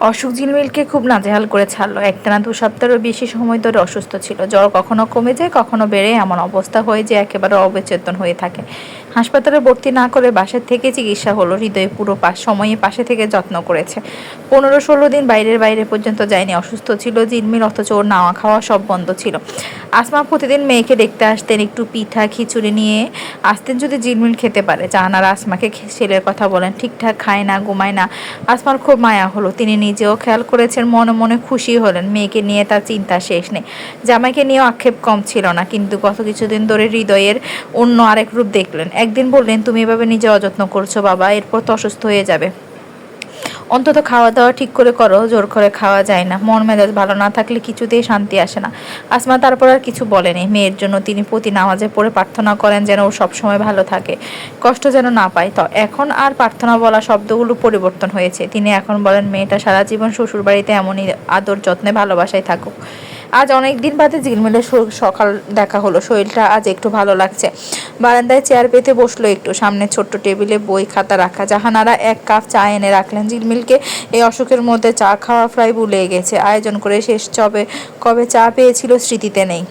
অসুখ ঝিলমিলকে খুব নাজেহাল করে ছাড়লো। একটানা দু সপ্তাহেরও বেশি সময় ধরে অসুস্থ ছিল। জ্বর কখনো কমে যায়, কখনো বেড়ে এমন অবস্থা হয়ে যে একেবারে অবচেতন হয়ে থাকে। হাসপাতালে ভর্তি না করে বাসার থেকে চিকিৎসা হলো। হৃদয়ে পুরো সময়ে পাশে থেকে যত্ন করেছে। পনেরো ষোলো দিন বাইরের বাইরে পর্যন্ত যায়নি। অসুস্থ ছিল ঝিলমিল অথচ ওর নাওয়া খাওয়া সব বন্ধ ছিল। আসমা প্রতিদিন মেয়েকে দেখতে আসতেন, একটু পিঠা, খিচুড়ি নিয়ে আসতেন যদি ঝিলমিল খেতে পারে। জাহানার আসমাকে ছেলের কথা বলেন, ঠিকঠাক খায় না, ঘুমায় না। আসমার খুব মায়া হলো। তিনি নিজেও খেয়াল করেছেন, মনে মনে খুশি হলেন। মেয়েকে নিয়ে তার চিন্তা শেষ নেই। জামাইকে নিয়েও আক্ষেপ কম ছিল না, কিন্তু গত কিছুদিন ধরে হৃদয়ের অন্য আরেক রূপ দেখলেন। একদিন বললেন, তুমি এভাবে নিজে অযত্ন করছ, বাবা, এরপর তো অসুস্থ হয়ে যাবে। অন্তত খাওয়া দাওয়া ঠিক করে করো, জোর করে খাওয়া যায় না। মন মেজাজ ভালো না থাকলে কিছুতেই শান্তি আসে না। আসমা তারপর আর কিছু বলেনি। মেয়ের জন্য তিনি প্রতি নামাজে পড়ে প্রার্থনা করেন যেন ও সবসময় ভালো থাকে। কষ্ট যেন না পায়। তো এখন আর প্রার্থনা বলা শব্দগুলো পরিবর্তন হয়েছে। তিনি এখন বলেন, মেয়েটা সারা জীবন শ্বশুরবাড়িতে এমনই আদর যত্নে ভালোবাসায় থাকুক। আজ অনেক দিন বাদে ঝিলমিলের সকাল দেখা হলো। শরীরটা আজ একটু ভালো লাগছে। বারান্দায় চেয়ার পেতে বসল একটু। সামনে ছোট্ট টেবিলে বই, খাতা রাখা। জাহানারা এক কাপ চা এনে রাখলেন। ঝিলমিলকে এই অসুখের মধ্যে চা খাওয়া প্রায় ভুলে গেছে। আয়োজন করে শেষ চবে কবে চা পেয়েছিল স্মৃতিতে নেই।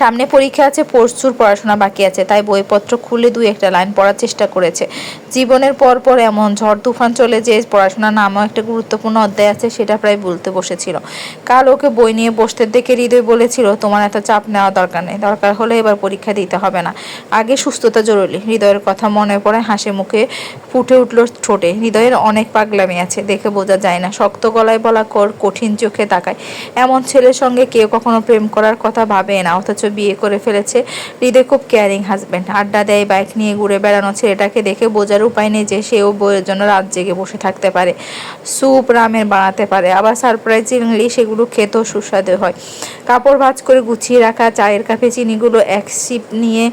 সামনে পরীক্ষা আছে, প্রচুর পড়াশোনা বাকি আছে, তাই বইপত্র খুলে দুই একটা লাইন পড়ার চেষ্টা করেছে। জীবনের পর পর এমন ঝড় তুফান চলে যে পড়াশোনা নামও একটা গুরুত্বপূর্ণ অধ্যায় আছে, সেটা প্রায় বলতে বসেছিল। কাল ওকে বই নিয়ে বসতে দেখে হৃদয় বলেছিল, তোমার এত চাপ নেওয়া দরকার নেই, দরকার হলে এবার পরীক্ষা দিতে হবে না। আগে সুস্থতা জরুরি, হৃদয়ের কথা মনে পড়ে হাসি মুখে ফুটে উঠল ঠোঁটে। হৃদয়ের অনেক পাগলামি আছে, দেখে বোঝা যায় না, শক্ত গলায় বলা কর, কঠিন চোখে তাকায়। এমন ছেলের সঙ্গে কেউ কখনো প্রেম করার কথা ভাবে না, অথচ বিয়ে করে ফেলেছে। হৃদয় খুব কেয়ারিং হাজব্যান্ড আড্ডা দেয় বাইক নিয়ে ঘুরে বেড়ানো ছেলেটাকে দেখে বোঝার উপায় নেই যে সেও বইয়ের জন্য রাত জেগে বসে থাকতে পারে। স্যুপ রামের বানাতে পারে। আবার সারপ্রাইজিংলি সেগুলো খেতেও সুস্বাদু হয়। কাপড় ভাঁজ করে গুছিয়ে রাখা, চায়ের কাপে চিনিগুলো এক সিপ নিয়ে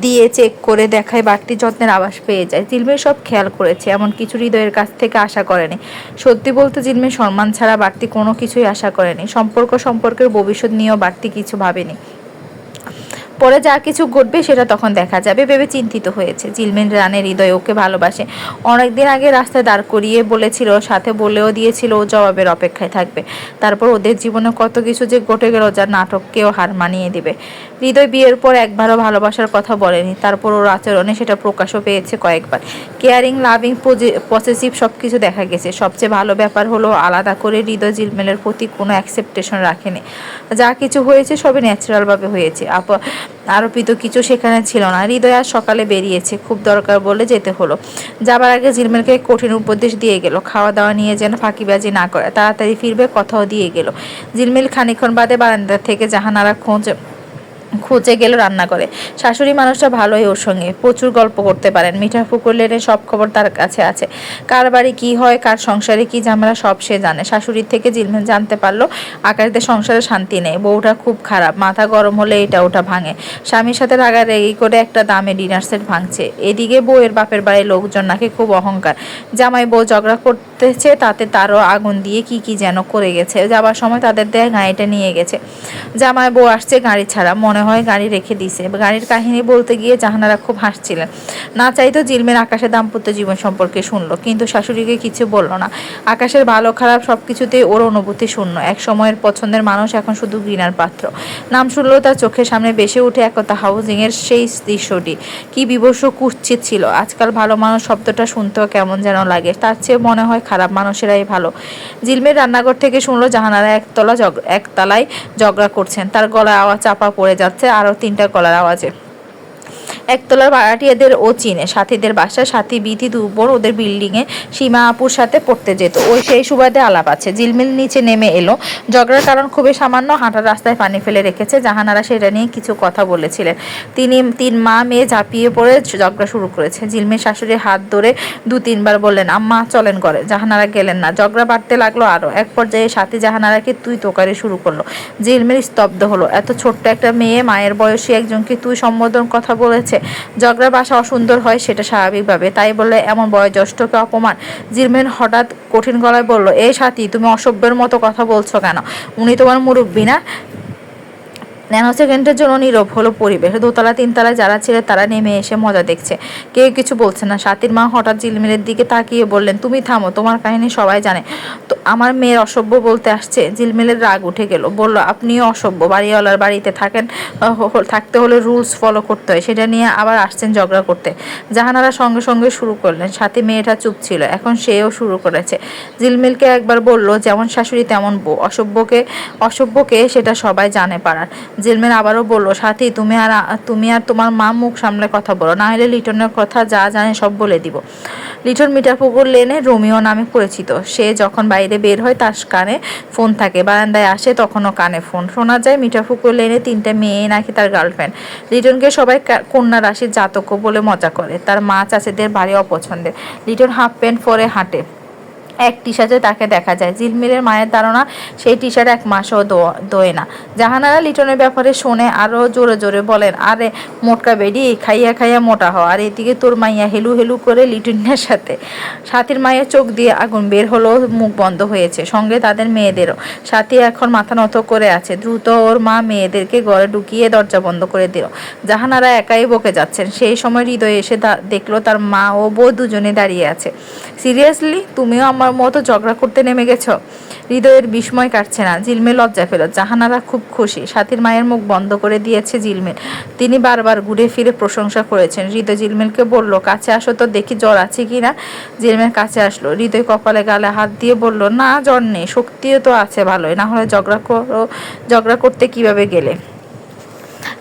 দিয়ে চেক করে দেখায় বাড়তি যত্নের আভাস পেয়ে যায়। জিলমের সব খেয়াল করেছে, এমন কিছু হৃদয়ের কাছ থেকে আশা করেনি। সত্যি বলতে জিলমের সম্মান ছাড়া বাড়তি কোনো কিছুই আশা করেনি। সম্পর্ক সম্পর্কের ভবিষ্যৎ নিয়েও বাড়তি কিছু ভাবেনি। পরে যা কিছু ঘটবে সেটা তখন দেখা যাবে। ভেবে চিন্তিত হয়েছে। জিলমিন রানের হৃদয় ওকে ভালোবাসে। অনেকদিন আগে রাস্তায় দাঁড় করিয়ে বলেছিল, সাথে বলেও দিয়েছিল ও জবাবের অপেক্ষায় থাকবে। তারপর ওদের জীবনে কত কিছু যে ঘটে গেল যার নাটককেও হার মানিয়ে দেবে। হৃদয় বিয়ের পর একবারও ভালোবাসার কথা বলেনি। তারপর ওর আচরণে সেটা প্রকাশও পেয়েছে কয়েকবার। কেয়ারিং, লাভিং পসেসিভ সব কিছু দেখা গেছে। সবচেয়ে ভালো ব্যাপার হলো আলাদা করে হৃদয় জিলমেলের প্রতি কোনো অ্যাকসেপ্টেশন রাখেনি। যা কিছু হয়েছে সবই ন্যাচারালভাবে হয়েছে। আপ আরোপিত কিছু সেখানে ছিল না। হৃদয় আর সকালে বেরিয়েছে। খুব দরকার বলে যেতে হলো। যাবার আগে জিলমেলকে কঠিন উপদেশ দিয়ে গেল। খাওয়া দাওয়া নিয়ে যেন ফাঁকিবাজি না করে, তাড়াতাড়ি ফিরবে কথাও দিয়ে গেল। জিলমিল খানিক্ষণ বাদে বারান্দা থেকে জাহানারা খোঁজ খুঁজে গেল রান্না করে। শাশুড়ি মানুষটা ভালোই ওর সঙ্গে। প্রচুর গল্প করতে পারেন। মিঠা লেনে সব খবর তার কাছে আছে। কার বাড়ি কি হয়, কার সংসারে কী ঝামেলা, সব সে জানে। শাশুড়ির থেকে জিলমেন জানতে পারল আকাশদের সংসারে শান্তি নেই। বউটা খুব খারাপ। মাথা গরম হলে এটা ওটা ভাঙে। স্বামীর সাথে রাগারাগি করে একটা দামে ডিনার সেট ভাঙছে। এদিকে বউয়ের বাপের বাড়ির লোকজন নাকি খুব অহংকার। জামাই বউ ঝগড়া করতেছে, তাতে তারও আগুন দিয়ে কি কি যেন করে গেছে। যাবার সময় তাদের দেয় গাড়িটা নিয়ে গেছে। জামাই বউ আসছে গাড়ি ছাড়া। মনে হয় গাড়ি রেখে দিছে গাড়ির কাহিনী বলতে গিয়ে জাহানারা খুব হাসছিলেন। না চাইতো জিলমের আকাশের দাম্পত্য জীবন সম্পর্কে শুনলো, কিন্তু শাশুড়িকে কিছু বলল না। আকাশের ভালো, খারাপ সব কিছুতেই ওর অনুভূতি শূন্য। এক সময়ের পছন্দের মানুষ এখন শুধু ঘৃণার পাত্র। নাম শুনলেও তার চোখের সামনে বেসে উঠে একতা হাউজিংয়ের সেই দৃশ্যটি। কি বিবস্ব কুচ্ছিত ছিল। আজকাল ভালো মানুষ শব্দটা শুনতেও কেমন যেন লাগে। তার চেয়ে মনে হয় খারাপ মানুষেরাই ভালো। জিলমের রান্নাঘর থেকে শুনলো জাহানারা একতলা জগ একতলায় ঝগড়া করছেন। তার গলায় আওয়াজ চাপা পড়ে যাচ্ছে। আরও তিনটা গলার আওয়াজে। একতলার ভাড়াটিয়াদের ও চিনে। সাথীদের বাসা সাথী বিধি দুপুর ওদের বিল্ডিংয়ে সীমা আপুর সাথে পড়তে যেত। ওই সেই সুবাদে আলাপ আছে। ঝিলমিল নিচে নেমে এলো। ঝগড়ার কারণ খুবই সামান্য, হাঁটার রাস্তায় পানি ফেলে রেখেছে। জাহানারা সেটা নিয়ে কিছু কথা বলেছিলেন। তিনি তিন মা মেয়ে ঝাঁপিয়ে পড়ে ঝগড়া শুরু করেছে। ঝিলমিল শাশুড়ির হাত ধরে দু তিনবার বললেন, আম্মা, চলেন করে জাহানারা গেলেন না। ঝগড়া বাড়তে লাগল আরও। এক পর্যায়ে সাথী জাহানারাকে তুই তোকারি শুরু করল। ঝিলমিল স্তব্ধ হলো। এত ছোট্ট একটা মেয়ে, মায়ের বয়সী একজনকে তুই সম্বোধন কথা বলেছে ঝগড়ার বাসা অসুন্দর হয়, সেটা স্বাভাবিকভাবে। তাই বললে এমন বয়োজ্যেষ্ঠকে অপমান। জিরমেন হঠাৎ কঠিন গলায় বলল এই সাথী, তুমি অসভ্যের মতো কথা বলছো কেন? উনি তোমার মুরব্বী না? ন্যানো সেকেন্ডের জন্য নীরব হলো পরিবেশ। দোতলা, তিনতলায় যারা ছিল তারা নেমে এসে মজা দেখছে। কেউ কিছু বলছে না। সাতির মা হঠাৎ ঝিলমিলের দিকে তাকিয়ে বললেন, তুমি থামো, তোমার কাহিনী সবাই জানে। তো আমার মেয়ের অসভ্য বলতে আসছে, ঝিলমিলের রাগ উঠে গেল। বলল, আপনিও অসভ্য, বাড়িওয়ালার বাড়িতে থাকেন থাকতে হলে রুলস ফলো করতে হয়, সেটা নিয়ে আবার আসছেন ঝগড়া করতে। জাহানারা সঙ্গে সঙ্গে শুরু করলেন। সাথে মেয়েটা চুপ ছিল, এখন সেও শুরু করেছে। ঝিলমিলকে একবার বলল, যেমন শাশুড়ি তেমন বউ, অসভ্যকে অসভ্যকে সেটা সবাই জানে পাড়ার জিলমের আবারও বলল, সাথী, তুমি আর তুমি আর তোমার মা মুখ সামলে কথা বলো, না হলে লিটনের কথা যা জানে সব বলে দিব। লিটন মিঠাপুকুর লেনে রোমিও নামে পরিচিত। সে যখন বাইরে বের হয়, তার কানে ফোন থাকে। বারান্দায় আসে, তখনও কানে ফোন। শোনা যায়, মিঠাপুকুর লেনে তিনটে মেয়ে নাকি তার গার্লফ্রেন্ড। লিটনকে সবাই কন্যা রাশির জাতক বলে মজা করে। তার মা চাষিদের বাড়ি অপছন্দের। লিটন হাফ প্যান্ট পরে হাঁটে। এক টি শার্টে তাকে দেখা যায়। জিলমিলের মায়ের ধারণা, সেই টি শার্ট এক মাসও দোয় না। জাহানারা লিটনের ব্যাপারে শোনে আরও জোরে জোরে বলেন, আরে, মোটকা বেডি, খাইয়া খাইয়া মোটা হও। আর এদিকে তোর মাইয়া হেলু হেলু করে লিটনের সাথে। সাথীর মায়ের চোখ দিয়ে আগুন বের হলো মুখ বন্ধ হয়েছে। সঙ্গে তাদের মেয়েদেরও। সাথী এখন মাথা নত করে আছে। দ্রুত ওর মা মেয়েদেরকে ঘরে ঢুকিয়ে দরজা বন্ধ করে দিল। জাহানারা একাই বকে যাচ্ছেন। সেই সময় হৃদয় এসে দেখল তার মা ও বউ দুজনে দাঁড়িয়ে আছে। সিরিয়াসলি, তুমিও আমার মতো ঝগড়া করতে নেমে গেছো। হৃদয়ের বিস্ময় কাটছে না। জিলমে লজ্জা পেল। জাহানারা খুব খুশি। সাথীর মায়ের মুখ বন্ধ করে দিয়েছে জিলমিল তিনি বারবার ঘুরে ফিরে প্রশংসা করেছেন। হৃদয় জিলমিলকে বলল, কাছে আসো তো দেখি জ্বর আছে কি না? জিলমিল কাছে আসলো। হৃদয় কপালে গালে হাত দিয়ে বলল, না, জ্বর নেই। শক্তিও তো আছে ভালোই। না হলে ঝগড়া করো। ঝগড়া করতে কীভাবে গেলে?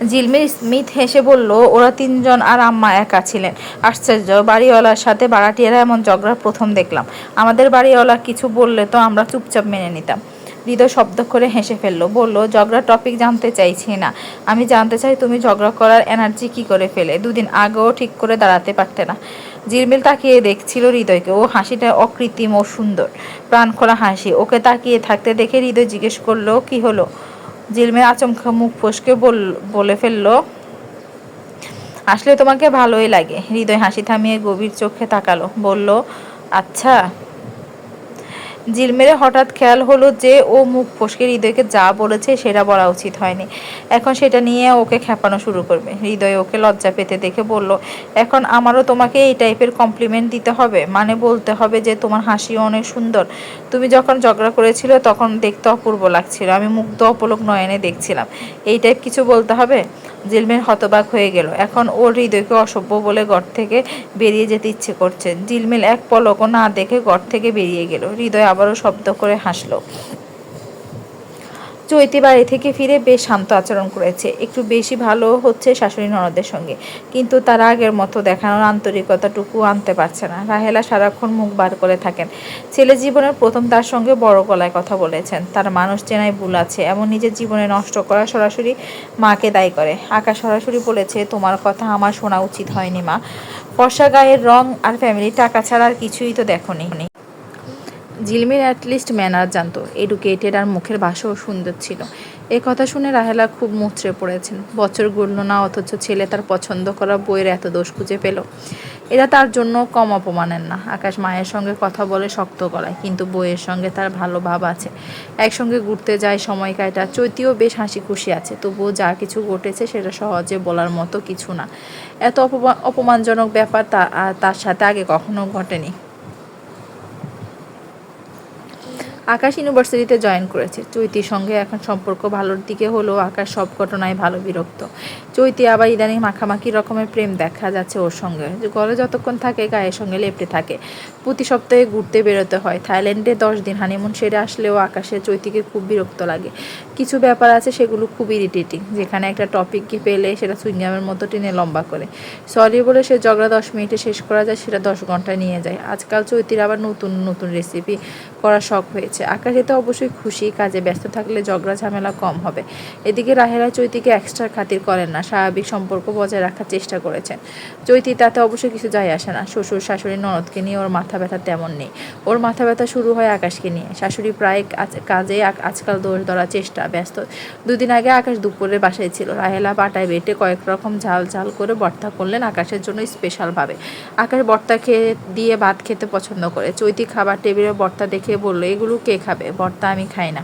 জিলমির স্মিথ হেসে বলল, ওরা তিনজন আর আম্মা একা ছিলেন। আশ্চর্য, বাড়িওয়ালার সাথে বাড়াটিয়ারা এমন ঝগড়া প্রথম দেখলাম। আমাদের বাড়িওয়ালা কিছু বললে তো আমরা চুপচাপ মেনে নিতাম। হৃদয় শব্দ করে হেসে ফেলল, বলল ঝগড়া টপিক জানতে চাইছি না। আমি জানতে চাই তুমি ঝগড়া করার এনার্জি কি করে ফেলে? দুদিন আগেও ঠিক করে দাঁড়াতে পারতে না। জিরমিল তাকিয়ে দেখছিল হৃদয়কে। ও হাসিটা অকৃত্রিম ও সুন্দর। প্রাণ প্রাণখোলা হাসি। ওকে তাকিয়ে থাকতে দেখে হৃদয় জিজ্ঞেস করল, কি হলো? জিলমের আচমকা মুখ ফসকে বলে ফেলল, আসলে তোমাকে ভালোই লাগে। হৃদয় হাসি থামিয়ে গভীর চোখে তাকালো, বলল আচ্ছা। জিলমেরে হঠাৎ খেয়াল হলো যে ও মুখ ফসকে হৃদয়কে যা বলেছে সেটা বলা উচিত হয়নি। এখন সেটা নিয়ে ওকে খেপানো শুরু করবে। হৃদয় ওকে লজ্জা পেতে দেখে বলল, এখন আমারও তোমাকে এই টাইপের কমপ্লিমেন্ট দিতে হবে। মানে বলতে হবে যে তোমার হাসিও অনেক সুন্দর। তুমি যখন ঝগড়া করেছিলে তখন দেখতে অপূর্ব লাগছিল। আমি মুগ্ধ, অপলক নয়নে দেখছিলাম। এই টাইপ কিছু বলতে হবে? জিলমের হতবাক হয়ে গেল। এখন ওর হৃদয়কে অসভ্য বলে ঘর থেকে বেরিয়ে যেতে ইচ্ছে করছে। জিলমিল এক পলকও না দেখে ঘর থেকে বেরিয়ে গেল। হৃদয় আবারও শব্দ করে হাসলো। চৈতি বাড়ি থেকে ফিরে বেশ শান্ত আচরণ করেছে। একটু বেশি ভালো হচ্ছে শাশুড়ি ননদের সঙ্গে। কিন্তু তার আগের মতো দেখানোর আন্তরিকতাটুকু আনতে পারছে না। রাহেলা সারাক্ষণ মুখ বার করে থাকেন। ছেলে জীবনের প্রথম তার সঙ্গে বড় গলায় কথা বলেছেন। তার মানুষ চেনায় ভুল আছে। এমন নিজের জীবনে নষ্ট করা সরাসরি মাকে দায়ী করে। আকাশ সরাসরি বলেছে, তোমার কথা আমার শোনা উচিত হয়নি মা। ফর্সা গায়ের রং আর ফ্যামিলি টাকা ছাড়া আর কিছুই তো দেখোনি। জিলমির অ্যাটলিস্ট ম্যানার জানতো এডুকেটেড আর মুখের ভাষাও সুন্দর ছিল। এ কথা শুনে রাহেলা খুব মুচড়ে পড়েছেন। বছর গুনল না, অথচ ছেলে তার পছন্দ করা বইয়ের এত দোষ খুঁজে পেল। এরা তার জন্য কম অপমানের না। আকাশ মায়ের সঙ্গে কথা বলে শক্ত গলায়, কিন্তু বইয়ের সঙ্গে তার ভালো ভাব আছে। একসঙ্গে ঘুরতে যায়, সময় কাটা চৈতিও বেশ হাসি খুশি আছে। তবুও যা কিছু ঘটেছে সেটা সহজে বলার মতো কিছু না। এত অপমা- অপমানজনক ব্যাপার তার সাথে আগে কখনো ঘটেনি। আকাশ ইউনিভার্সিটিতে জয়েন করেছে। চৈতির সঙ্গে এখন সম্পর্ক ভালোর দিকে হলেও আকাশ সব ঘটনায় ভালো বিরক্ত। চৈতি আবার ইদানিং মাখামাখি রকমের প্রেম দেখা যাচ্ছে ওর সঙ্গে। গলে যতক্ষণ থাকে, গায়ের সঙ্গে লেপটে থাকে। প্রতি সপ্তাহে ঘুরতে বেরোতে হয়। থাইল্যান্ডে দশ দিন হানিমুন সেরে আসলেও আকাশে চৈতিকে খুব বিরক্ত লাগে। কিছু ব্যাপার আছে সেগুলো খুব ইরিটেটিং যেখানে একটা টপিককে পেলে সেটা সুইংগামের মতো টেনে লম্বা করে। সরি বলে সে ঝগড়া দশ মিনিটে শেষ করা যায়, সেটা দশ ঘন্টায় নিয়ে যায়। আজকাল চৈতির আবার নতুন নতুন রেসিপি করা শখ হয়েছে। আকাশ এতে অবশ্যই খুশি, কাজে ব্যস্ত থাকলে ঝগড়া ঝামেলা কম হবে। এদিকে রাহেলা চৈতিকে এক্সট্রা খাতির করেন না, স্বাভাবিক সম্পর্ক বজায় রাখার চেষ্টা করেছেন। চৈতি তাতে অবশ্যই কিছু যায় আসে না। শ্বশুর, শাশুড়ি, ননদকে নিয়ে ওর মাথা ব্যথা তেমন নেই। ওর মাথা ব্যথা শুরু হয় আকাশকে নিয়ে। শাশুড়ি প্রায় কাজে আজকাল দোষ ধরার চেষ্টা। ব্যস্ত। দুদিন আগে আকাশ দুপুরে বাসায় ছিল। রাহেলা বাটায় বেটে কয়েক রকম ঝাল ঝাল করে ভর্তা করলেন আকাশের জন্য স্পেশালভাবে। আকাশ ভর্তা খেয়ে দিয়ে ভাত খেতে পছন্দ করে। চৈতি খাবার টেবিলে ভর্তা দেখে বলল, এগুলো কে খাবে? ভর্তা আমি খাই না।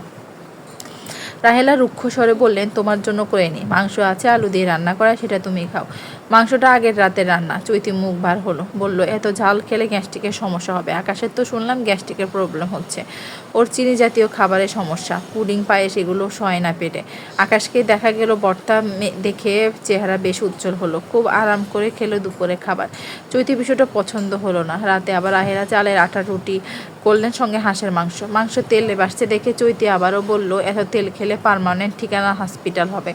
রাহেলা রুক্ষ স্বরে বললেন, তোমার জন্য করে নি। মাংস আছে, আলু দিয়ে রান্না করা, সেটা তুমি খাও। মাংসটা আগের রাতের রান্না, চৈতি মুখ বার হলো। বলল, এত ঝাল খেলে গ্যাস্ট্রিকের সমস্যা হবে। আকাশের তো শুনলাম গ্যাস্ট্রিকের প্রবলেম হচ্ছে। ওর চিনি জাতীয় খাবারের সমস্যা। পুডিং, পায়েস, এগুলো সয় না পেটে। আকাশকে দেখা গেল, বর্তা দেখে চেহারা বেশ উজ্জ্বল হলো। খুব আরাম করে খেলো দুপুরে খাবার। চৈতি বিষয়টা পছন্দ হলো না। রাতে আবার আহেরা চালের আটা, রুটি করলেন সঙ্গে হাঁসের মাংস। মাংস তেলে বাসছে দেখে চৈতি আবারও বলল, এত তেল খেলে পার্মানেন্ট ঠিকানা হসপিটাল হবে।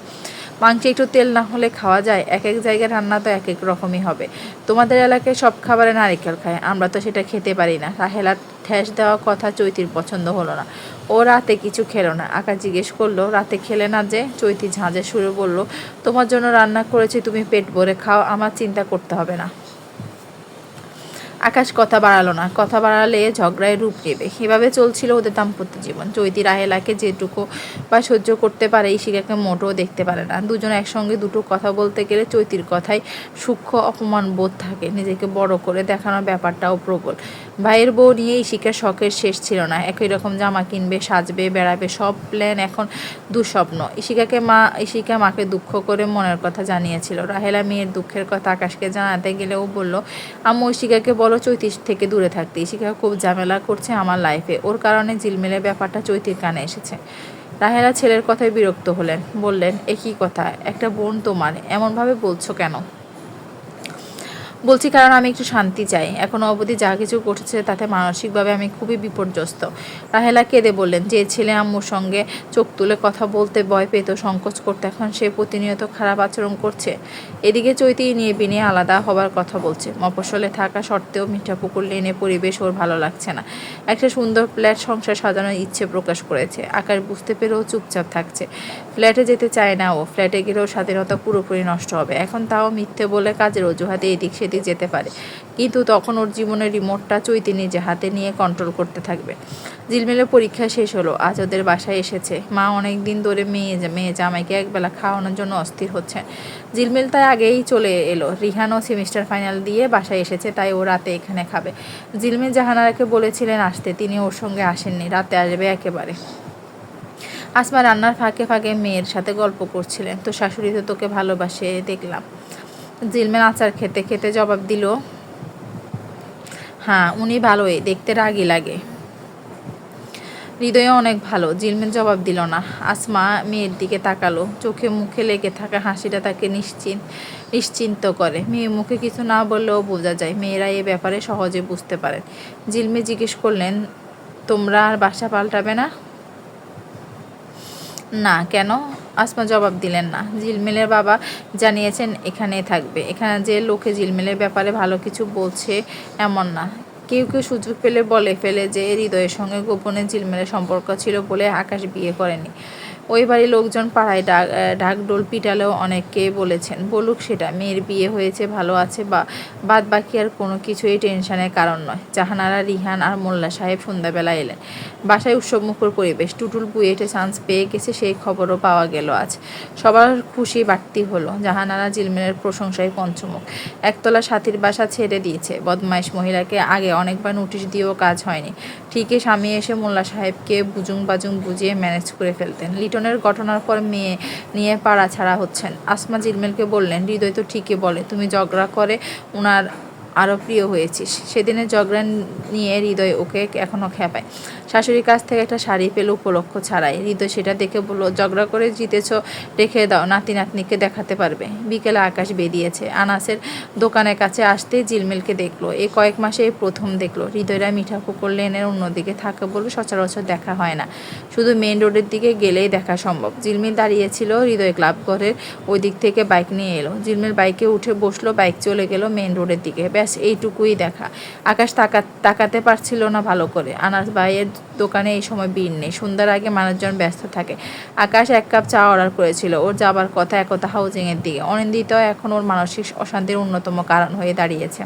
মাংসে একটু তেল না হলে খাওয়া যায় এক এক জায়গায় রান্না তো এক এক রকমই হবে। তোমাদের এলাকায় সব খাবারে নারিকেল খায়, আমরা তো সেটা খেতে পারি না। রাহেলা ঠেস দেওয়া কথা চৈতির পছন্দ হলো না। ও রাতে কিছু খেলো না। আকাশ জিজ্ঞেস করল, রাতে খেলে না যে? চৈতি ঝাঁঝে শুরু বলল, তোমার জন্য রান্না করেছি, তুমি পেট ভরে খাও, আমার চিন্তা করতে হবে না। আকাশ কথা বাড়ালো না। কথা বাড়ালে ঝগড়ায় রূপ নেবে। এভাবে চলছিল ওদের দাম্পত্য জীবন। চৈতি রাহেলাকে যেটুকু বা সহ্য করতে পারে ইশিকাকে মোটেও দেখতে পারে না। দুজন একসঙ্গে দুটো কথা বলতে গেলে চৈতির কথায় সূক্ষ্ম অপমান বোধ থাকে। নিজেকে বড় করে দেখানোর ব্যাপারটাও প্রবল। ভাইয়ের বউ নিয়ে ইশিকার শখের শেষ ছিল না। একই রকম জামা কিনবে, সাজবে, বেড়াবে, সব প্ল্যান এখন দুঃস্বপ্ন। ইশিকাকে মা ইশিকা মাকে দুঃখ করে মনের কথা জানিয়েছিল। রাহেলা মেয়ের দুঃখের কথা আকাশকে জানাতে গেলে ও বলল, আম্মু ইশিকাকে বলো চৈতির থেকে দূরে থাকতে। ইশিকা খুব ঝামেলা করছে আমার লাইফে ওর কারণে ঝিলমিলের ব্যাপারটা চৈতির কানে এসেছে। রাহেলা ছেলের কথায় বিরক্ত হলেন। বললেন একই কথা? একটা বোন তোমার। এমনভাবে বলছো কেন? বলছি কারণ আমি একটু শান্তি চাই। এখনও অবধি যা কিছু ঘটেছে তাতে মানসিকভাবে আমি খুবই বিপর্যস্ত। রাহেলা কেঁদে বললেন, যে ছেলে আম্মুর সঙ্গে চোখ তুলে কথা বলতে ভয় পেত, সংকোচ করতে, এখন সে প্রতিনিয়ত খারাপ আচরণ করছে। এদিকে চৈতি নিয়ে বিনিয়ে আলাদা হবার কথা বলছে। মফস্বলে থাকা সত্ত্বেও মিঠা মিঠাপুকুর লেনে পরিবেশ ওর ভালো লাগছে না। একটা সুন্দর ফ্ল্যাট সংসার সাজানোর ইচ্ছে প্রকাশ করেছে। আকার বুঝতে পেরেও চুপচাপ থাকছে। ফ্ল্যাটে যেতে চায় না ও। ফ্ল্যাটে গেলেও স্বাধীনতা পুরোপুরি নষ্ট হবে। এখন তাও মিথ্যে বলে কাজের অজুহাতে এদিক সেদিক যেতে পারে। কিন্তু তখন ওর জীবনের রিমোটটা চৈতি নিজে হাতে নিয়ে কন্ট্রোল করতে থাকবে। ঝিলমিলের পরীক্ষা শেষ হলো, আজ ওদের বাসায় এসেছে। মা অনেক দিন ধরে মেয়ে মেয়ে জামাইকে একবেলা খাওয়ানোর জন্য অস্থির হচ্ছে ঝিলমিল তাই আগেই চলে এলো। রিহানও সেমিস্টার ফাইনাল দিয়ে বাসায় এসেছে, তাই ও রাতে এখানে খাবে। ঝিলমিল জাহানারাকে বলেছিলেন আসতে, তিনি ওর সঙ্গে আসেননি, রাতে আসবে একেবারে। আসমা রান্নার ফাঁকে ফাঁকে মেয়ের সাথে গল্প করছিলেন। তো শাশুড়ি তো তোকে ভালোবাসে, দেখলাম। জিলমেন আচার খেতে খেতে জবাব দিল হ্যাঁ উনি ভালোই, দেখতে রাগই লাগে। হৃদয়ে অনেক ভালো। জিলমেন জবাব দিল না। আসমা মেয়ের দিকে তাকালো। চোখে মুখে লেগে থাকা হাসিটা তাকে নিশ্চিন্ত নিশ্চিন্ত করে। মেয়ে মুখে কিছু না বললেও বোঝা যায়, মেয়েরা এ ব্যাপারে সহজে বুঝতে পারেন জিলমে জিজ্ঞেস করলেন, তোমরা আর বাসা পাল্টাবে না? না, কেন? আসমা জবাব দিলেন না। ঝিলমিলের বাবা জানিয়েছেন, এখানে থাকবে। এখানে যে লোকে ঝিলমিলের ব্যাপারে ভালো কিছু বলছে এমন না। কেউ কেউ সুযোগ পেলে বলে ফেলে যে হৃদয়ের সঙ্গে গোপনে ঝিলমিলের সম্পর্ক ছিল বলে আকাশ বিয়ে করেনি। ওই বাড়ির লোকজন পাড়ায় ডাক ঢাকডোল পিটালেও অনেককে বলেছেন, বলুক সেটা, মেয়ের বিয়ে হয়েছে, ভালো আছে বা বাদ বাকি আর কোনো কিছুই টেনশনের কারণ নয়। জাহানারা, রিহান আর মোল্লা সাহেব সন্ধ্যাবেলা এলেন। বাসায় উৎসবমুখর পরিবেশ, টুটুল বুয়েটে চান্স পেয়ে গেছে, সেই খবরও পাওয়া গেল আজ। সবার খুশি বাড়তি হলো, জাহানারা জিলমিলের প্রশংসায় পঞ্চমুখ। একতলা সাথীর বাসা ছেড়ে দিয়েছে, বদমাইশ মহিলাকে আগে অনেকবার নোটিশ দিয়েও কাজ হয়নি। ঠিকই স্বামী এসে মোল্লা সাহেবকে বুজুং বাজুং বুঝিয়ে ম্যানেজ করে ফেলতেন। লিটনের ঘটনার পর মেয়ে নিয়ে পাড়া ছাড়া হচ্ছেন। আসমা জিলমিলকে বললেন, হৃদয় তো ঠিকই বলে, তুমি ঝগড়া করে ওনার আরও প্রিয় হয়েছিস সেদিনের ঝগড়া নিয়ে হৃদয় ওকে এখনও খেপায় শাশুড়ির কাছ থেকে একটা শাড়ি পেল উপলক্ষ ছাড়াই। হৃদয় সেটা দেখে বলল ঝগড়া করে জিতেছ, রেখে দাও, নাতি নাতনিকে দেখাতে পারবে। বিকেলে আকাশ বেরিয়েছে। আনাসের দোকানের কাছে আসতেই জিলমিলকে দেখল। এই কয়েক মাসে প্রথম দেখল। হৃদয়রা মিঠা পুকুর লেনের অন্যদিকে থাকে বলে সচরাচর দেখা হয় না। শুধু মেন রোডের দিকে গেলেই দেখা সম্ভব। জিলমিল দাঁড়িয়েছিল হৃদয় ক্লাব ঘরের ওই দিক থেকে বাইক নিয়ে এলো। জিলমিল বাইকে উঠে বসল, বাইক চলে গেল মেন রোডের দিকে। ব্যাস, এইটুকুই দেখা। আকাশ তাকা, তাকাতে পারছিল না ভালো করে। আনার ভাইয়ের দোকানে এই সময় ভিড় নেই। সন্ধ্যার আগে মানুষজন ব্যস্ত থাকে। আকাশ এক কাপ চা অর্ডার করেছিল। ওর যাবার কথা একতা হাউজিংয়ের দিকে অনিন্দিত এখন ওর মানসিক অশান্তির অন্যতম কারণ হয়ে দাঁড়িয়েছে।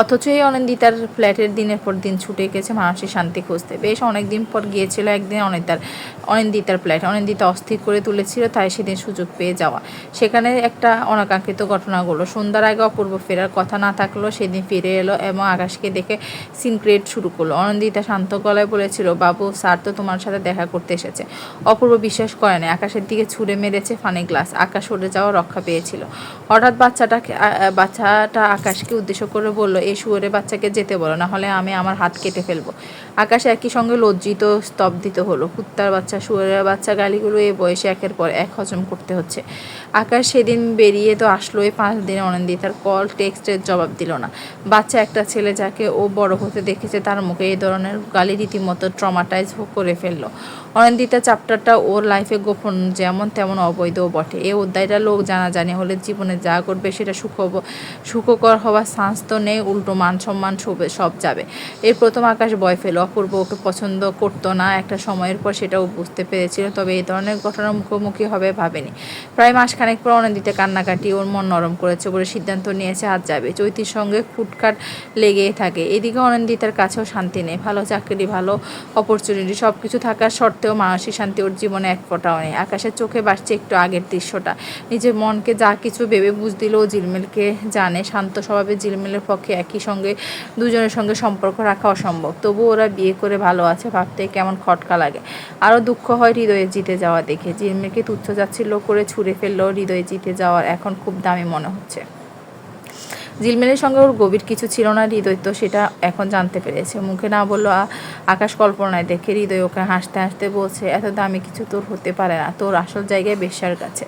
অথচ এই অনিন্দিতার ফ্ল্যাটের দিনের পর দিন ছুটে গেছে মানসিক শান্তি খুঁজতে। বেশ অনেক দিন পর গিয়েছিল একদিন অনিতার অনিন্দিতার ফ্ল্যাট। অনিন্দিতা অস্থির করে তুলেছিল তাই সেদিন সুযোগ পেয়ে যাওয়া। সেখানে একটা অনাকাঙ্ক্ষিত ঘটনাগুলো সন্ধ্যার আগে অপূর্ব ফেরার কথা না থাকলেও সেদিন ফিরে এলো এবং আকাশকে দেখে সিন ক্রিয়েট শুরু করল। অনিন্দিতা শান্ত গলায় বলেছিল, বাবু, স্যার তো তোমার সাথে দেখা করতে এসেছে। অপূর্ব বিশ্বাস করেনি। আকাশের দিকে ছুঁড়ে মেরেছে ফানি গ্লাস। আকাশ উড়ে যাওয়া রক্ষা পেয়েছিল। হঠাৎ বাচ্চাটাকে বাচ্চাটা আকাশকে উদ্দেশ্য করে বলল এই শুয়োরে বাচ্চাকে যেতে বলো না হলে আমি আমার হাত কেটে ফেলব। আকাশ একই সঙ্গে লজ্জিত, স্তব্ধিত হলো। কুত্তার বাচ্চা, শুয়োরের বাচ্চা, গালিগুলো এই বয়সে একের পর এক হজম করতে হচ্ছে। আকাশ সেদিন বেরিয়ে তো আসলো এই পাঁচ দিনে অনিন্দিতার কল টেক্সটের জবাব দিল না। বাচ্চা একটা ছেলে যাকে ও বড় হতে দেখেছে, তার মুখে এই ধরনের গালি রীতিমতো ট্রমাটাইজ করে ফেলল। অনিন্দিতা চ্যাপ্টারটা ওর লাইফে গোপন, যেমন তেমন অবৈধও বটে। এই অধ্যায়টা লোক জানাজানি হলে জীবনে যা করবে সেটা সুখ সুখকর হওয়ার চান্স তো নেই, উল্টো মান সম্মান সবে যাবে। এর প্রথম আকাশ বয় ফেল অপূর্ব ওকে পছন্দ করতো না। একটা সময়ের পর সেটাও বুঝতে পেরেছিল, তবে এই ধরনের ঘটনার মুখোমুখি হবে ভাবেনি। প্রায় মাসখানেক পর অনিন্দিতা কান্নাকাটি, ওর মন নরম করেছে বলে সিদ্ধান্ত নিয়েছে আজ যাবে। চৈতির সঙ্গে ফুটকাট লেগেই থাকে। এদিকে অনন্দিতার কাছেও শান্তি নেই। ভালো চাকরি, ভালো অপরচুনিটি সব কিছু থাকার সত্ত্বেও মানসিক শান্তি ওর জীবনে এক ফোঁটাও নেই। আকাশের চোখে বাড়ছে একটু আগের দৃশ্যটা। নিজের মনকে যা কিছু ভেবে বুঝ দিলেও জিলমিলকে জানে। শান্ত স্বভাবে জিলমিলের পক্ষে একই সঙ্গে দুজনের সঙ্গে সম্পর্ক রাখা অসম্ভব। তবু ওরা বিয়ে করে ভালো আছে ভাবতে কেমন খটকা লাগে। আরও দুঃখ হয় হৃদয়ে জিতে যাওয়া দেখে। জিলমিলকে তুচ্ছ যাচ্ছিল করে ছুঁড়ে ফেললেও হৃদয়ে জিতে যাওয়ার এখন খুব দামি মনে হচ্ছে। জিলমেলের সঙ্গে ওর গভীর কিছু ছিল না হৃদয়, তো সেটা এখন জানতে পেরেছে। মুখে না বলল আকাশ কল্পনায় দেখে হৃদয় ওকে হাসতে হাসতে বলছে, এত দামি কিছু তোর হতে পারে না, তোর আসল জায়গায় বেশ্যার কাছে।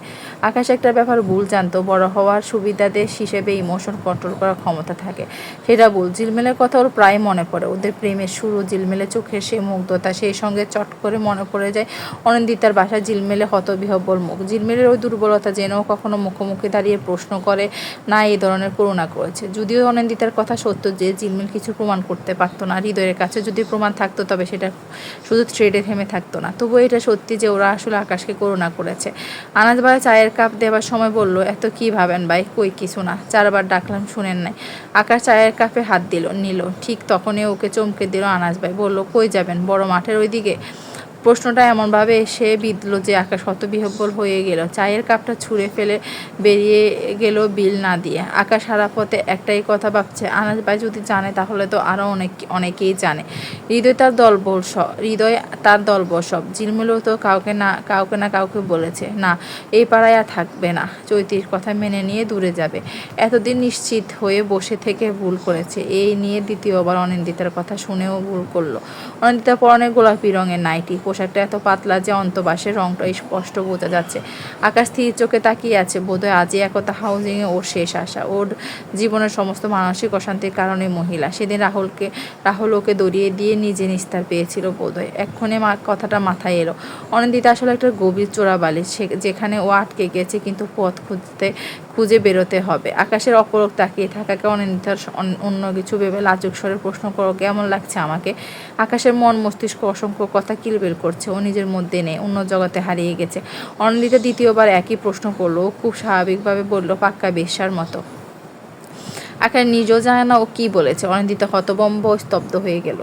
আকাশ একটা ব্যাপার ভুল জানতো, বড় হওয়ার সুবিধাদের হিসেবে ইমোশন কন্ট্রোল করার ক্ষমতা থাকে। সেটা ভুল। ঝিলমিলের কথা ওর প্রায় মনে পড়ে। ওদের প্রেমের শুরু ঝিলমিলে চোখের সে মুগ্ধতা, সেই সঙ্গে চট করে মনে পড়ে যায় অনিন্দিতার বাসায় ঝিলমিলে হতবিহব্বল মুখ। ঝিলমিলের ওই দুর্বলতা জেনেও কখনো মুখোমুখি দাঁড়িয়ে প্রশ্ন করে না এই ধরনের করুণা করেছে। যদিও অনিন্দিতার কথা সত্য যে ঝিলমিল কিছু প্রমাণ করতে পারতো না, হৃদয়ের কাছে যদি প্রমাণ থাকতো তবে সেটা শুধু থ্রেডে থেমে থাকতো না। তবুও এটা সত্যি যে ওরা আসলে আকাশকে করুণা করেছে। আনাজ ভাই চায়ের কাপ দেবার সময় বলল, এত কি ভাবেন ভাই? কই কিছু না। চারবার ডাকলাম, শুনেন নাই। আকাশ চায়ের কাপে হাত দিল, নিল। ঠিক তখনই ওকে চমকে দিল আনাজ ভাই। বলল, কই যাবেন? বড় মাঠের ওইদিকে? প্রশ্নটা এমনভাবে এসে বিঁধল যে আকাশ হতবিহব্বল হয়ে গেল। চায়ের কাপটা ছুঁড়ে ফেলে বেরিয়ে গেল বিল না দিয়ে। আকাশ সারা পথে একটাই কথা ভাবছে, আনাজ ভাই যদি জানে তাহলে তো আরও অনেক, অনেকেই জানে। হৃদয় তার দলবল হৃদয় তার দলবল সব। ঝিলমিলও তো কাউকে না কাউকে না কাউকে বলেছে, না, এই পাড়ায় আর থাকবে না। চৈতির কথা মেনে নিয়ে দূরে যাবে। এতদিন নিশ্চিত হয়ে বসে থেকে ভুল করেছে। এই নিয়ে দ্বিতীয়বার অনিন্দিতার কথা শুনেও ভুল করল। অনিন্দিতা পরনে গোলাপি রঙের নাইটি পোশাকটা এত পাতলা যে অন্তবাসের রংটা স্পষ্ট বোঝা যাচ্ছে। আকাশ স্থির চোখে তাকিয়ে আছে, বোধহয় আজই একতা হাউজিংয়ে ওর শেষ আসা ওর জীবনের সমস্ত মানসিক অশান্তির কারণে মহিলা। সেদিন রাহুলকে, রাহুল ওকে দড়িয়ে দিয়ে নিজে নিস্তার পেয়েছিল বোধহয়। এক্ষণে কথাটা মাথায় এলো। অনিন্দিতা আসলে একটা গভীর চোরাবালি যেখানে ও আটকে গেছে, কিন্তু পথ খুঁজতে, খুঁজে বেরোতে হবে। আকাশের অপরক তাকিয়ে থাকাকে অনিন্দিতার অন্য কিছু ভেবে লাজুক স্বরে প্রশ্ন করো, কেমন লাগছে আমাকে? আকাশের মন মস্তিষ্ক অসংখ্য কথা কিলবিল করছে, ও নিজের মধ্যে নেই, অন্য জগতে হারিয়ে গেছে। অনন্দিতা দ্বিতীয়বার একই প্রশ্ন করল খুব স্বাভাবিকভাবে বলল, পাক্কা বেশ্যার মতো। আকার নিজেও জানে না ও কী বলেছে। অনিন্দিতা হতবম্ব স্তব্ধ হয়ে গেল।